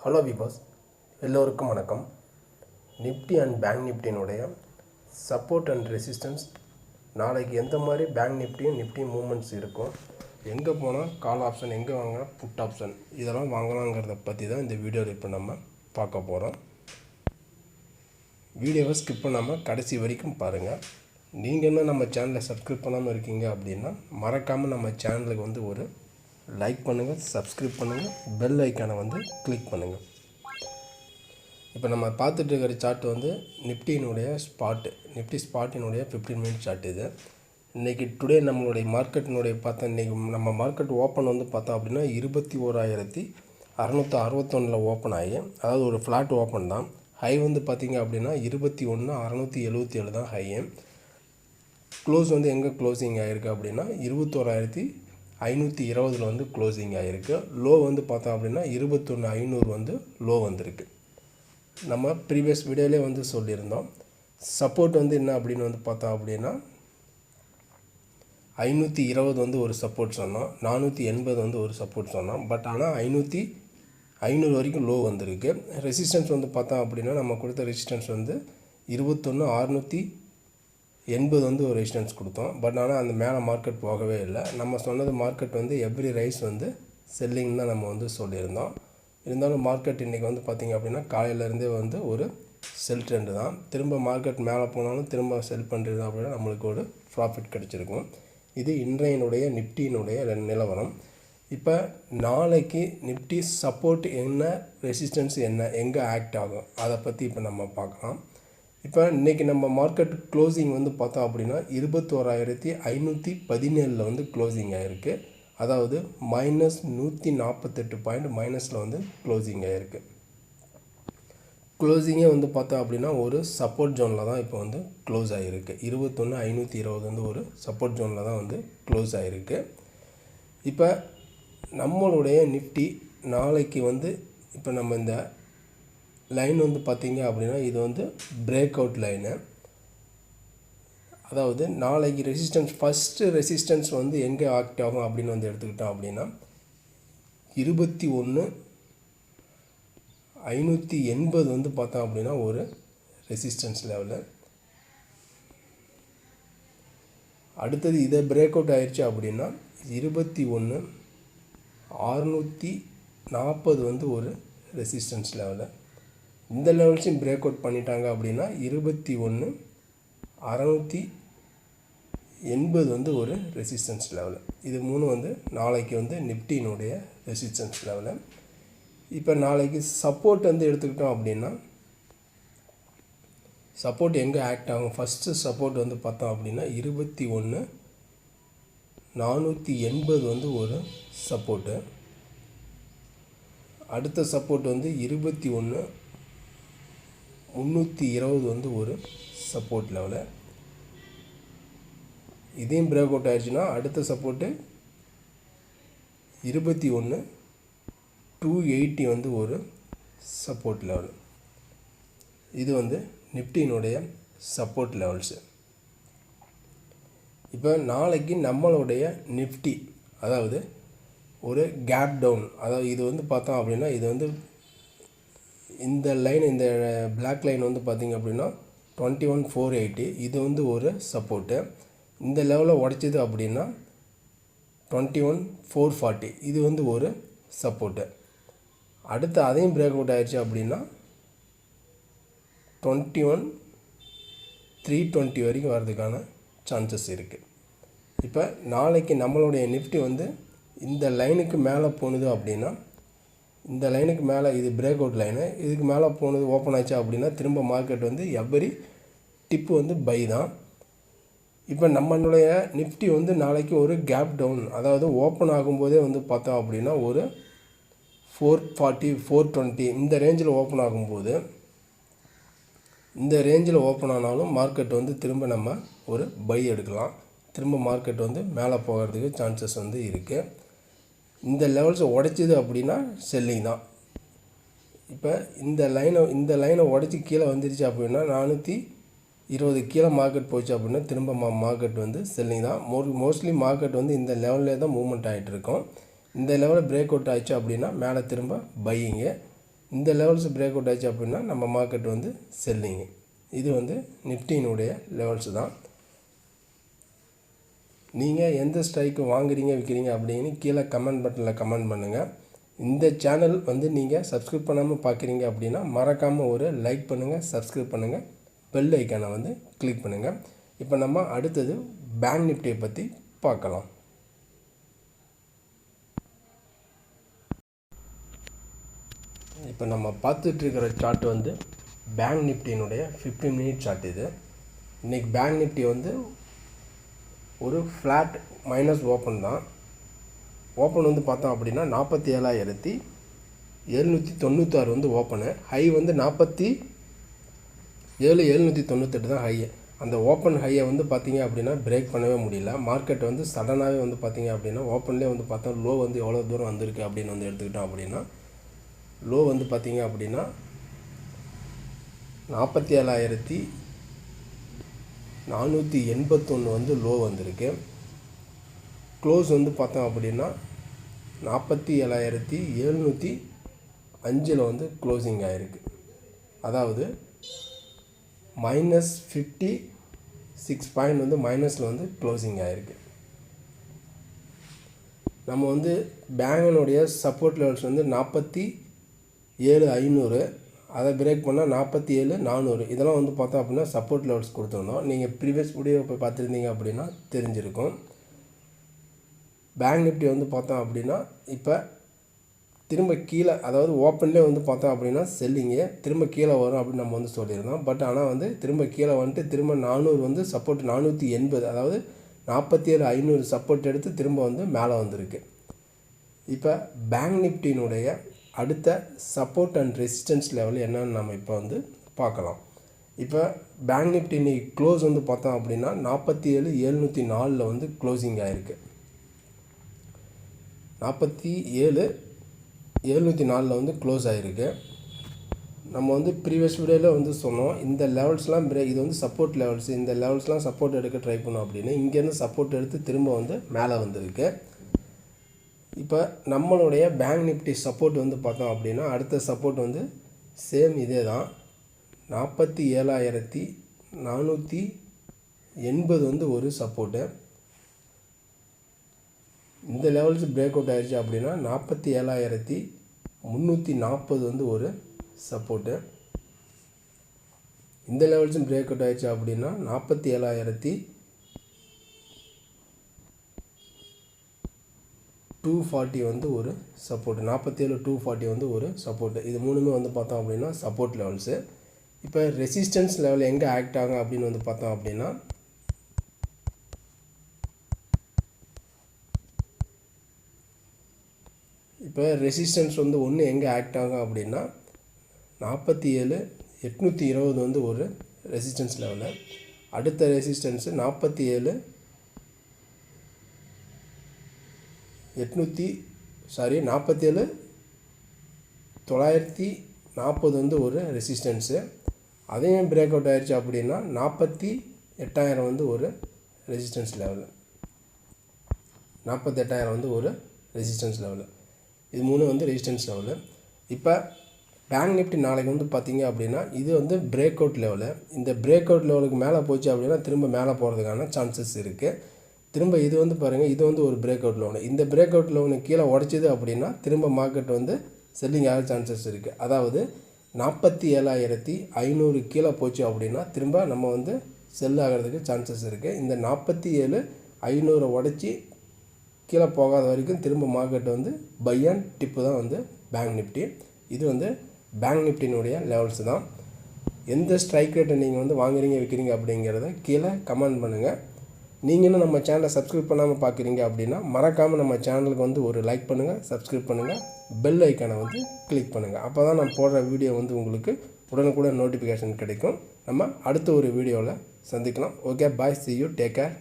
Hello விபாஸ் எல்லோருக்கும் வணக்கம். நிஃப்டி அண்ட் பேங்க் நிப்டினுடைய சப்போர்ட் அண்ட் ரெசிஸ்டன்ஸ் நாளைக்கு எந்த மாதிரி பேங்க் நிஃப்டியும் நிஃப்டி மூமெண்ட்ஸ் இருக்கும்? எங்கே போனால் கால் ஆப்ஷன் எங்கே வாங்கினா புட் ஆப்ஷன் இதெல்லாம் வாங்கலாங்கிறத பற்றி தான் இந்த வீடியோவில் இப்போ நம்ம பார்க்க போகிறோம் வீடியோவை ஸ்கிப் பண்ணாமல் கடைசி வரைக்கும் பாருங்கள் நீங்கள் என்ன நம்ம சேனலை சப்ஸ்கிரைப் பண்ணாமல் இருக்கீங்க அப்படின்னா மறக்காமல் நம்ம சேனலுக்கு வந்து ஒரு லைக் பண்ணுங்கள் சப்ஸ்கிரைப் பண்ணுங்கள் பெல் ஐக்கானை வந்து கிளிக் பண்ணுங்கள் இப்போ நம்ம பார்த்துட்டு இருக்கிற சார்ட் வந்து நிஃப்டியினுடைய ஸ்பாட்டு நிஃப்டி ஸ்பாட்டினுடைய ஃபிஃப்டீன் மினிட் சார்ட் இது. இன்றைக்கி டுடே நம்மளுடைய மார்க்கெட்டினுடைய பார்த்தா இன்றைக்கி நம்ம மார்க்கெட் ஓப்பன் வந்து பார்த்தோம் அப்படின்னா இருபத்தி ஓராயிரத்தி அறநூற்றி அறுபத்தொன்னில் ஓப்பன் ஆகி அதாவது ஒரு ஃப்ளாட் ஓப்பன் தான். ஹை வந்து பார்த்திங்க அப்படின்னா இருபத்தி ஒன்று அறநூற்றி எழுபத்தி ஏழு தான் ஹையு க்ளோஸ் வந்து எங்கே க்ளோசிங் ஆகிருக்கு அப்படின்னா இருபத்தோராயிரத்தி ஐநூற்றி இருபதில் வந்து க்ளோசிங் ஆகிருக்கு லோ வந்து பார்த்தோம் அப்படின்னா இருபத்தொன்று ஐநூறு வந்து லோ வந்திருக்கு. நம்ம ப்ரீவியஸ் வீடியோலே வந்து சொல்லியிருந்தோம். சப்போர்ட் வந்து என்ன அப்படின்னு வந்து பார்த்தோம் அப்படின்னா ஐநூற்றி இருபது வந்து ஒரு சப்போர்ட் சொன்னோம். நானூற்றி எண்பது வந்து ஒரு சப்போர்ட் சொன்னோம். பட் ஆனால் ஐநூற்றி ஐநூறு வரைக்கும் லோ வந்திருக்கு. ரெசிஸ்டன்ஸ் வந்து பார்த்தோம் அப்படின்னா நம்ம கொடுத்த ரெசிஸ்டன்ஸ் வந்து இருபத்தொன்று அறுநூற்றி எண்பது வந்து ஒரு ரெசிஸ்டன்ஸ் கொடுத்தோம். பட் ஆனால் அந்த மேலே மார்க்கெட் போகவே இல்லை. நம்ம சொன்னது மார்க்கெட் வந்து எவ்ரி ரைஸ் வந்து செல்லிங் தான் நம்ம வந்து சொல்லியிருந்தோம். இருந்தாலும் மார்க்கெட் இன்றைக்கி வந்து பார்த்திங்க அப்படின்னா காலையிலேருந்தே வந்து ஒரு செல் ட்ரெண்டு தான். திரும்ப மார்க்கெட் மேலே போனாலும் திரும்ப செல் பண்ணுறது அப்படின்னா நம்மளுக்கு ஒரு ப்ராஃபிட் கிடச்சிருக்கும். இது இன்றையினுடைய நிப்டியினுடைய நிலவரம். இப்போ நாளைக்கு நிப்டி சப்போர்ட் என்ன ரெசிஸ்டன்ஸ் என்ன எங்கே ஆக்ட் ஆகும்? அதை பற்றி இப்போ நம்ம பார்க்கலாம். இப்போ இன்றைக்கி நம்ம மார்க்கெட் க்ளோசிங் வந்து பார்த்தோம் அப்படின்னா இருபத்தோராயிரத்தி ஐநூற்றி பதினேழில் வந்து க்ளோசிங் ஆகிருக்கு அதாவது மைனஸ் நூற்றி நாற்பத்தெட்டு பாயிண்ட் மைனஸில் வந்து க்ளோசிங் ஆகிருக்கு க்ளோசிங்கே வந்து பார்த்தோம் அப்படின்னா ஒரு சப்போர்ட் ஜோனில் தான் இப்போ வந்து க்ளோஸ் ஆகிருக்கு இருபத்தொன்று ஐநூற்றி இருபது வந்து ஒரு சப்போர்ட் ஜோனில் தான் வந்து க்ளோஸ் ஆகிருக்கு இப்போ நம்மளுடைய நிஃப்டி நாளைக்கு வந்து இப்போ நம்ம இந்த லைன் வந்து பார்த்திங்க அப்படின்னா இது வந்து பிரேக் அவுட் லைனு அதாவது நாளைக்கு ரெசிஸ்டன்ஸ் ஃபஸ்ட்டு ரெசிஸ்டன்ஸ் வந்து எங்கே ஆக்ட் ஆகும் அப்படின்னு வந்து எடுத்துக்கிட்டோம் அப்படின்னா இருபத்தி ஒன்று ஐநூற்றி எண்பது வந்து பார்த்தோம் அப்படின்னா ஒரு ரெசிஸ்டன்ஸ் லெவலு அடுத்தது இதை பிரேக் அவுட் ஆயிடுச்சு அப்படின்னா இருபத்தி ஒன்று அறுநூற்றி நாற்பது வந்து ஒரு ரெசிஸ்டன்ஸ் லெவலு இந்த லெவல்ஸையும் பிரேக் அவுட் பண்ணிட்டாங்க அப்படின்னா இருபத்தி ஒன்று அறநூற்றி எண்பது வந்து ஒரு ரெசிஸ்டன்ஸ் லெவலு இது மூணு வந்து நாளைக்கு வந்து நிப்டினுடைய ரெசிஸ்டன்ஸ் லெவலு இப்போ நாளைக்கு சப்போர்ட் வந்து எடுத்துக்கிட்டோம் அப்படின்னா சப்போர்ட் எங்கே ஆக்ட் ஆகும்? ஃபஸ்ட்டு சப்போர்ட் வந்து பார்த்தோம் அப்படின்னா இருபத்தி ஒன்று நானூற்றி எண்பது வந்து ஒரு சப்போர்ட்டு அடுத்த சப்போர்ட் வந்து இருபத்தி ஒன்று முந்நூற்றி இருபது வந்து ஒரு சப்போர்ட் லெவலு இதையும் பிரேக் அவுட் ஆயிடுச்சுன்னா அடுத்த சப்போர்ட்டு இருபத்தி ஒன்று டூ எயிட்டி வந்து ஒரு சப்போர்ட் லெவல் இது வந்து நிப்டினுடைய சப்போர்ட் லெவல்ஸு இப்போ நாளைக்கு நம்மளுடைய நிஃப்டி அதாவது ஒரு கேப் டவுன் அதாவது இது வந்து பார்த்தோம் அப்படின்னா இது வந்து இந்த லைன் இந்த பிளாக் லைன் வந்து பார்த்திங்க அப்படின்னா டுவெண்ட்டி ஒன் ஃபோர் எயிட்டி இது வந்து ஒரு சப்போர்ட்டு இந்த லெவலில் உடைச்சிது அப்படின்னா டுவெண்ட்டி ஒன் ஃபோர் ஃபார்ட்டி இது வந்து ஒரு சப்போர்ட்டு அடுத்து அதையும் பிரேக் அவுட் ஆயிடுச்சு அப்படின்னா டுவெண்ட்டி ஒன் த்ரீ டுவெண்ட்டி வரைக்கும் வர்றதுக்கான சான்சஸ் இருக்குது இப்போ நாளைக்கு நம்மளுடைய நிஃப்டி வந்து இந்த லைனுக்கு மேலே போணுது அப்படின்னா இந்த லைனுக்கு மேலே இது பிரேக் அவுட் லைனு இதுக்கு மேலே போனது ஓப்பன் ஆச்சு அப்படின்னா திரும்ப மார்க்கெட் வந்து எவ்வரி டிப்பு வந்து பை தான். இப்போ நம்மளுடைய நிஃப்டி வந்து நாளைக்கு ஒரு கேப் டவுன் அதாவது ஓப்பன் ஆகும்போதே வந்து பார்த்தோம் அப்படின்னா ஒரு ஃபோர் ஃபார்ட்டி ஃபோர் டுவெண்ட்டி இந்த ரேஞ்சில் ஓப்பன் ஆகும்போது இந்த ரேஞ்சில் ஓப்பன் ஆனாலும் மார்க்கெட் வந்து திரும்ப நம்ம ஒரு பை எடுக்கலாம். திரும்ப மார்க்கெட் வந்து மேலே போகிறதுக்கு சான்சஸ் வந்து இருக்குது இந்த லெவல்ஸை உடைச்சிது அப்படின்னா செல்லிங் தான். இப்போ இந்த லைனை இந்த லைனை உடச்சி கீழே வந்துருச்சு அப்படின்னா நானூற்றி இருபது கீழே மார்க்கெட் போச்சு அப்படின்னா திரும்ப மா மார்க்கெட் வந்து செல்லிங் தான். மோ மோஸ்ட்லி மார்க்கெட் வந்து இந்த லெவல்லே தான் மூவ்மெண்ட் ஆகிட்டு இருக்கும். இந்த லெவலில் பிரேக் அவுட் ஆயிடுச்சு அப்படின்னா மேலே திரும்ப பையிங்கு இந்த லெவல்ஸ் பிரேக் அவுட் ஆச்சு அப்படின்னா நம்ம மார்க்கெட் வந்து செல்லிங்கு இது வந்து நிஃப்டியினுடைய லெவல்ஸ் தான். நீங்கள் எந்த ஸ்ட்ரைக்கு வாங்குறீங்க விற்கிறீங்க அப்படின்னு கீழே கமெண்ட் பட்டனில் கமெண்ட் பண்ணுங்கள் இந்த சேனல் வந்து நீங்கள் சப்ஸ்கிரைப் பண்ணாமல் பார்க்குறீங்க அப்படின்னா மறக்காமல் ஒரு லைக் பண்ணுங்கள் சப்ஸ்கிரைப் பண்ணுங்கள் பெல் ஐக்கானை வந்து கிளிக் பண்ணுங்கள் இப்போ நம்ம அடுத்தது பேங்க் நிஃப்டியை பற்றி பார்க்கலாம். இப்போ நம்ம பார்த்துட்ருக்கிற சார்ட் வந்து பேங்க் நிஃப்டியினுடைய ஃபிஃப்டீன் மினிட் சார்ட் இது. இன்றைக்கி பேங்க் நிஃப்டி வந்து ஒரு ஃப்ளாட் மைனஸ் ஓப்பன் தான். ஓப்பன் வந்து பார்த்தோம் அப்படின்னா நாற்பத்தி ஏழாயிரத்தி எழுநூற்றி தொண்ணூற்றாறு வந்து ஓப்பனு ஹை வந்து நாற்பத்தி ஏழு எழுநூற்றி தொண்ணூத்தெட்டு தான் ஹை அந்த ஓப்பன் ஹையை வந்து பார்த்தீங்க அப்படின்னா பிரேக் பண்ணவே முடியல. மார்க்கெட் வந்து சடனாகவே வந்து பார்த்தீங்க அப்படின்னா ஓப்பன்லேயே வந்து பார்த்தா லோ வந்து எவ்வளோ தூரம் வந்திருக்கு அப்படின்னு வந்து எடுத்துக்கிட்டோம் அப்படின்னா லோ வந்து பார்த்தீங்க அப்படின்னா நாற்பத்தி ஏழாயிரத்தி நானூற்றி எண்பத்தொன்று வந்து லோ வந்திருக்கு. க்ளோஸ் வந்து பார்த்தோம் அப்படின்னா நாற்பத்தி ஏழாயிரத்தி எழுநூற்றி அஞ்சில் வந்து க்ளோசிங் ஆகிருக்கு அதாவது மைனஸ் ஃபிஃப்டி சிக்ஸ் பாயிண்ட் வந்து மைனஸில் வந்து க்ளோசிங் ஆகிருக்கு நம்ம வந்து பேங்கனுடைய சப்போர்ட் லெவல்ஸ் வந்து நாற்பத்தி ஏழு ஐநூறு அதை பிரேக் பண்ணால் நாற்பத்தி ஏழு நானூறு. இதெல்லாம் வந்து பார்த்தோம் அப்படின்னா சப்போர்ட் லெவல்ஸ் கொடுத்துருந்தோம். நீங்கள் ப்ரீவியஸ் வீடியோ போய் பார்த்துருந்தீங்க அப்படின்னா தெரிஞ்சிருக்கும். பேங்க் நிஃப்டி வந்து பார்த்தோம் அப்படின்னா இப்போ திரும்ப கீழே அதாவது ஓப்பன்லேயே வந்து பார்த்தோம் அப்படின்னா செல்லிங்கு திரும்ப கீழே வரும் அப்படின்னு நம்ம வந்து சொல்லியிருந்தோம். பட் ஆனால் வந்து திரும்ப கீழே வந்துட்டு திரும்ப நானூறு வந்து சப்போர்ட் நானூற்றி எண்பது அதாவது நாற்பத்தி ஏழு ஐநூறு சப்போர்ட் எடுத்து திரும்ப வந்து மேலே வந்திருக்கு. இப்போ பேங்க் நிஃப்டியினுடைய அடுத்த சப்போர்ட் அண்ட் ரெசிஸ்டன்ஸ் லெவல் என்னன்னு நம்ம இப்போ வந்து பார்க்கலாம். இப்போ பேங்க் நிஃப்டி இன்னைக்கு க்ளோஸ் வந்து பார்த்தோம் அப்படின்னா நாற்பத்தி ஏழு எழுநூற்றி நாலில் வந்து க்ளோசிங் ஆகிருக்கு நாற்பத்தி ஏழு எழுநூற்றி நாலில் வந்து க்ளோஸ் ஆகிருக்கு நம்ம வந்து ப்ரீவியஸ் வீடியோவில் வந்து சொன்னோம் இந்த லெவல்ஸ்லாம் பிரேக் இது வந்து சப்போர்ட் லெவல்ஸ் இந்த லெவல்ஸ்லாம் சப்போர்ட் எடுக்க ட்ரை பண்ணோம் அப்படின்னு இங்கேருந்து சப்போர்ட் எடுத்து திரும்ப வந்து மேலே வந்திருக்கு. இப்போ நம்மளுடைய பேங்க் நிஃப்டி சப்போர்ட் வந்து பார்த்தோம் அப்படின்னா அடுத்த சப்போர்ட் வந்து சேம் இதே தான் நாற்பத்தி ஏழாயிரத்தி நானூற்றி எண்பது வந்து ஒரு சப்போர்ட்டு இந்த லெவல்ஸ் பிரேக் அவுட் ஆயிடுச்சு அப்படின்னா நாற்பத்தி ஏழாயிரத்தி முந்நூற்றி நாற்பது வந்து ஒரு சப்போர்ட்டு இந்த லெவல்ஸும் பிரேக் அவுட் ஆயிடுச்சு அப்படின்னா நாற்பத்தி ஏழாயிரத்தி டூ ஃபார்ட்டி வந்து ஒரு சப்போர்ட் நாற்பத்தேழு டூ ஃபார்ட்டி வந்து ஒரு சப்போர்ட்டு இது மூணுமே வந்து பார்த்தோம் அப்படின்னா சப்போர்ட் லெவல்ஸு இப்போ ரெசிஸ்டன்ஸ் லெவல் எங்கே ஆக்ட் ஆகும் அப்படின்னு வந்து பார்த்தோம் அப்படின்னா இப்போ ரெசிஸ்டன்ஸ் வந்து ஒன்று எங்கே ஆக்ட் ஆகும் அப்படின்னா நாற்பத்தி ஏழு எட்நூற்றி இருபது வந்து ஒரு ரெசிஸ்டன்ஸ் லெவலு அடுத்த ரெசிஸ்டன்ஸு நாற்பத்தி ஏழு எட்நூற்றி சாரி நாற்பத்தேழு தொள்ளாயிரத்தி நாற்பது வந்து ஒரு ரெசிஸ்டன்ஸு அதையும் பிரேக் அவுட் ஆயிடுச்சு அப்படின்னா நாற்பத்தி எட்டாயிரம் வந்து ஒரு ரெசிஸ்டன்ஸ் லெவலு நாற்பத்தெட்டாயிரம் வந்து ஒரு ரெசிஸ்டன்ஸ் லெவலு இது மூணு வந்து ரெசிஸ்டன்ஸ் லெவலு இப்போ பேங்க் நிஃப்டி நாளைக்கு வந்து பார்த்தீங்க அப்படின்னா இது வந்து பிரேக் அவுட் லெவலு இந்த பிரேக் அவுட் லெவலுக்கு மேலே போச்சு அப்படின்னா திரும்ப மேலே போகிறதுக்கான சான்சஸ் இருக்குது திரும்ப இது வந்து பாருங்கள் இது வந்து ஒரு பிரேக் அவுட் லோனு இந்த பிரேக் அவுட் லோனு கீழே உடச்சிது அப்படின்னா திரும்ப மார்க்கெட் வந்து செல்லிங் ஆக சான்சஸ் இருக்குது அதாவது நாற்பத்தி ஏழாயிரத்தி ஐநூறு கீழே போச்சு அப்படின்னா திரும்ப நம்ம வந்து செல் ஆகிறதுக்கு சான்சஸ் இருக்குது இந்த நாற்பத்தி ஏழு ஐநூறை உடச்சி கீழே போகாத வரைக்கும் திரும்ப மார்க்கெட் வந்து பை அண்ட் டிப்பு தான் வந்து பேங்க் நிஃப்டி இது வந்து பேங்க் நிஃப்டினுடைய லெவல்ஸ் தான். எந்த ஸ்ட்ரைக் ரேட்டை நீங்கள் வந்து வாங்குறீங்க விற்கிறீங்க அப்படிங்கிறத கீழே கமெண்ட் பண்ணுங்கள் நீங்களும் நம்ம சேனலை சப்ஸ்கிரைப் பண்ணாமல் பார்க்குறீங்க அப்படின்னா மறக்காமல் நம்ம சேனலுக்கு வந்து ஒரு லைக் பண்ணுங்கள் சப்ஸ்கிரைப் பண்ணுங்கள் பெல் ஐக்கானை வந்து கிளிக் பண்ணுங்கள் அப்போ தான் நான் போடுற வீடியோ வந்து உங்களுக்கு உடனுக்குடன் நோட்டிஃபிகேஷன் கிடைக்கும். நம்ம அடுத்த ஒரு வீடியோவில் சந்திக்கலாம். Okay bye see you take care